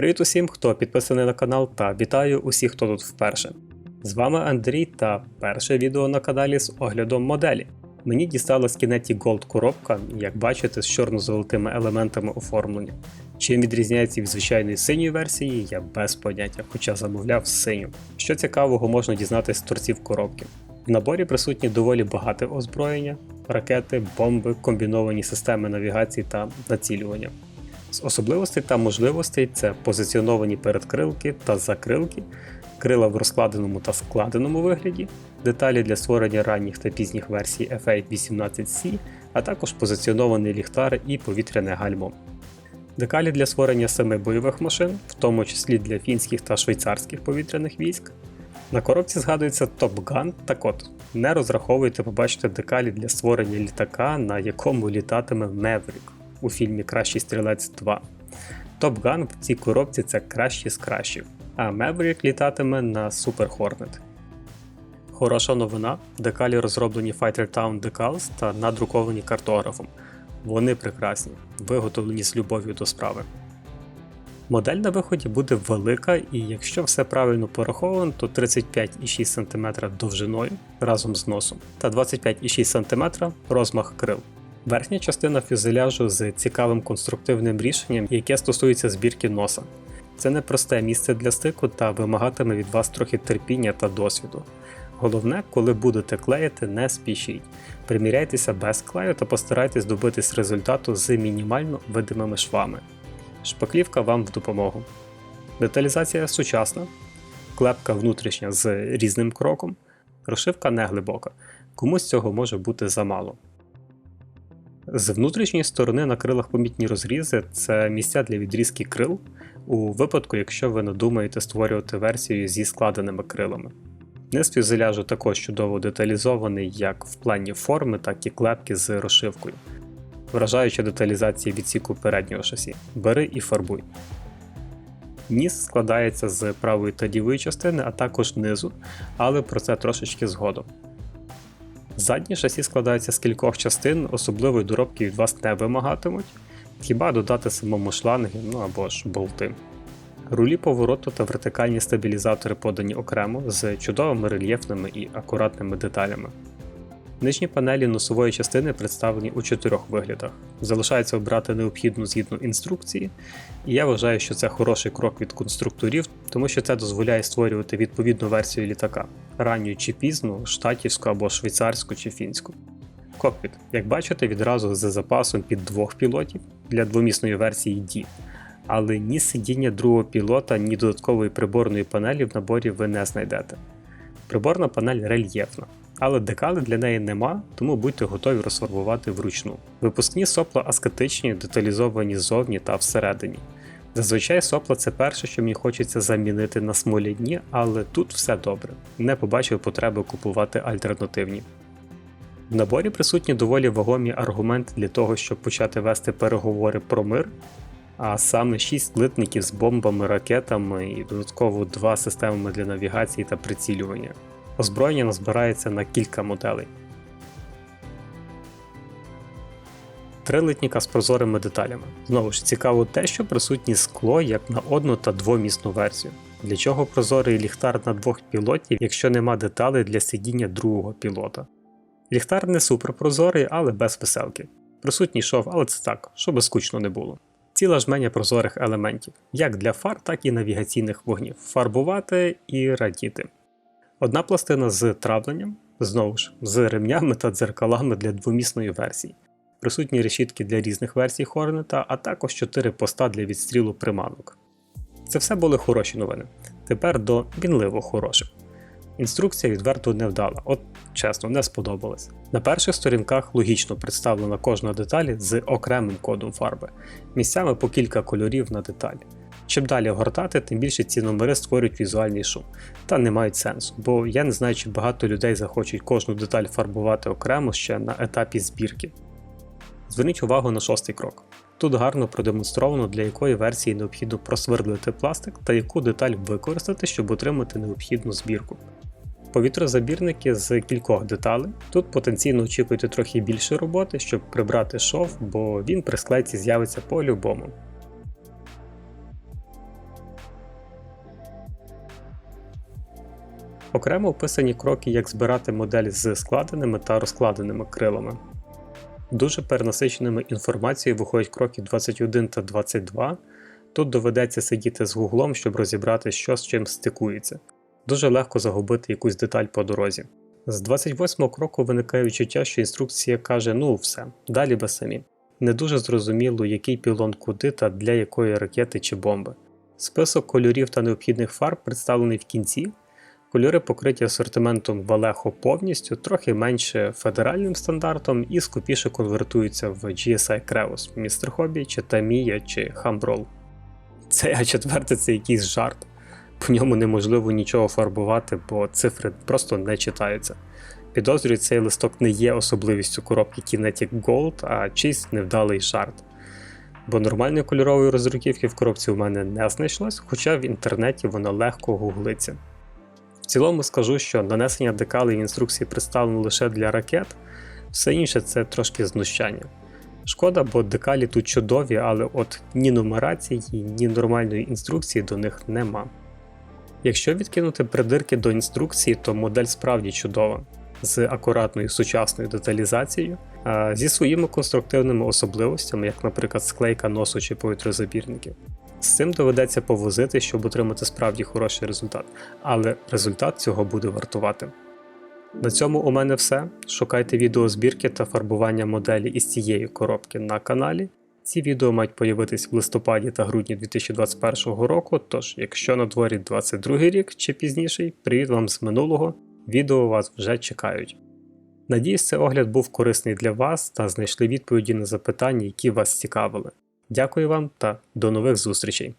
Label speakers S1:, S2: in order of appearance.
S1: Привіт усім, хто підписаний на канал, та вітаю усіх, хто тут вперше. З вами Андрій та перше відео на каналі з оглядом моделі. Мені дісталась Kinetic Gold коробка, як бачите, з чорно-золотими елементами оформлення. Чим відрізняється від звичайної синьої версії, я без поняття, хоча замовляв синю. Що цікавого можна дізнатися з торців коробки. В наборі присутні доволі багате озброєння, ракети, бомби, комбіновані системи навігації та націлювання. З особливостей та можливостей це позиціоновані передкрилки та закрилки, крила в розкладеному та складеному вигляді, деталі для створення ранніх та пізніх версій F818C, а також позиціонований ліхтар і повітряне гальмо. Декалі для створення семи бойових машин, в тому числі для фінських та швейцарських повітряних військ. На коробці згадується Top Gun, так от, не розраховуйте побачити декалі для створення літака, на якому літатиме Maverick у фільмі Кращий стрілець 2. Top Gun в цій коробці це кращий з кращих, а Maverick літатиме на Super Hornet. Хороша новина: декалі розроблені Fighter Town Decals та надруковані картографом. Вони прекрасні, виготовлені з любов'ю до справи. Модель на виході буде велика, і якщо все правильно пораховано, то 35,6 см довжиною разом з носом та 25,6 см розмах крил. Верхня частина фюзеляжу з цікавим конструктивним рішенням, яке стосується збірки носа. Це непросте місце для стику та вимагатиме від вас трохи терпіння та досвіду. Головне, коли будете клеїти, не спішіть. Приміряйтеся без клею та постарайтесь добитись результату з мінімально видимими швами. Шпаклівка вам в допомогу. Деталізація сучасна, клепка внутрішня з різним кроком, розшивка не глибока, комусь цього може бути замало. З внутрішньої сторони на крилах помітні розрізи це місця для відрізки крил, у випадку, якщо ви надумаєте створювати версію зі складеними крилами. Низ фюзеляжу також чудово деталізований як в плані форми, так і клепки з розшивкою. Вражаюча деталізація відсіку переднього шасі. Бери і фарбуй. Ніс складається з правої та лівої частини, а також низу, але про це трошечки згодом. Заднє шасі складається з кількох частин, особливої доробки від вас не вимагатимуть, хіба додати самому шланги, ну або ж болти. Рулі повороту та вертикальні стабілізатори подані окремо з чудовими рельєфними і акуратними деталями. Нижні панелі носової частини представлені у чотирьох виглядах. Залишається обрати необхідну згідно інструкції, і я вважаю, що це хороший крок від конструкторів, тому що це дозволяє створювати відповідну версію літака ранню чи пізну, штатівську або швейцарську чи фінську. Кокпіт, як бачите, відразу з запасом під двох пілотів для двомісної версії D. Але ні сидіння другого пілота, ні додаткової приборної панелі в наборі ви не знайдете. Приборна панель рельєфна, але декали для неї нема, тому будьте готові розфарбувати вручну. Випускні сопла аскетичні, деталізовані ззовні та всередині. Зазвичай сопла це перше, що мені хочеться замінити на смоляні, але тут все добре. Не побачив потреби купувати альтернативні. В наборі присутні доволі вагомі аргументи для того, щоб почати вести переговори про мир, а саме 6 литників з бомбами, ракетами і додатково 2 системами для навігації та прицілювання. Озброєння назбирається на кілька моделей. Три литніка з прозорими деталями. Знову ж цікаво те, що присутні скло як на одну та двомісну версію. Для чого прозорий ліхтар на двох пілотів, якщо нема деталей для сидіння другого пілота? Ліхтар не суперпрозорий, але без веселки. Присутній шов, але це так, щоб скучно не було. Ціла жменя прозорих елементів, як для фар, так і навігаційних вогнів. Фарбувати і радіти. Одна пластина з травленням, знову ж, з ремнями та дзеркалами для двомісної версії. Присутні решітки для різних версій Хорнета, а також 4 поста для відстрілу приманок. Це все були хороші новини. Тепер до мінливо хороших. Інструкція відверто не вдала, от чесно, не сподобалась. На перших сторінках логічно представлена кожна деталь з окремим кодом фарби, місцями по кілька кольорів на деталь. Чим далі гортати, тим більше ці номери створюють візуальний шум, та не мають сенсу, бо я не знаю, чи багато людей захочуть кожну деталь фарбувати окремо ще на етапі збірки. Зверніть увагу на шостий крок. Тут гарно продемонстровано, для якої версії необхідно просвердлити пластик та яку деталь використати, щоб отримати необхідну збірку. Повітрозабірники з кількох деталей. Тут потенційно очікуйте трохи більше роботи, щоб прибрати шов, бо він при склейці з'явиться по-любому. Окремо описані кроки, як збирати модель з складеними та розкладеними крилами. Дуже перенасиченими інформацією виходять кроки 21 та 22. Тут доведеться сидіти з гуглом, щоб розібрати, що з чим стикується. Дуже легко загубити якусь деталь по дорозі. З 28 кроку виникає відчуття, що інструкція каже: ну все, далі ви самі. Не дуже зрозуміло, який пілон куди та для якої ракети чи бомби. Список кольорів та необхідних фарб представлений в кінці. Кольори покриті асортиментом Vallejo повністю, трохи менше федеральним стандартом і скупіше конвертуються в GSI Creos, Mr. Hobby, чи Tamiya, чи Humbrol. Цей А4 це якийсь жарт. По ньому неможливо нічого фарбувати, бо цифри просто не читаються. Підозрюю, цей листок не є особливістю коробки Kinetic Gold, а чийсь невдалий жарт. Бо нормальної кольорової роздруківки в коробці у мене не знайшлось, хоча в інтернеті вона легко гуглиться. Цілому скажу, що нанесення декалей в інструкції представлено лише для ракет, все інше це трошки знущання. Шкода, бо декалі тут чудові, але от ні нумерації, ні нормальної інструкції до них нема. Якщо відкинути придирки до інструкції, то модель справді чудова, з акуратною сучасною деталізацією, а зі своїми конструктивними особливостями, як, наприклад, склейка носу чи повітрозабірників. З цим доведеться повозити, щоб отримати справді хороший результат, але результат цього буде вартувати. На цьому у мене все. Шукайте відеозбірки та фарбування моделі із цієї коробки на каналі. Ці відео мають появитись в листопаді та грудні 2021 року, тож, якщо на дворі 22 рік чи пізніший, привіт вам з минулого, відео вас вже чекають. Надіюсь, цей огляд був корисний для вас та знайшли відповіді на запитання, які вас цікавили. Дякую вам та до нових зустрічей!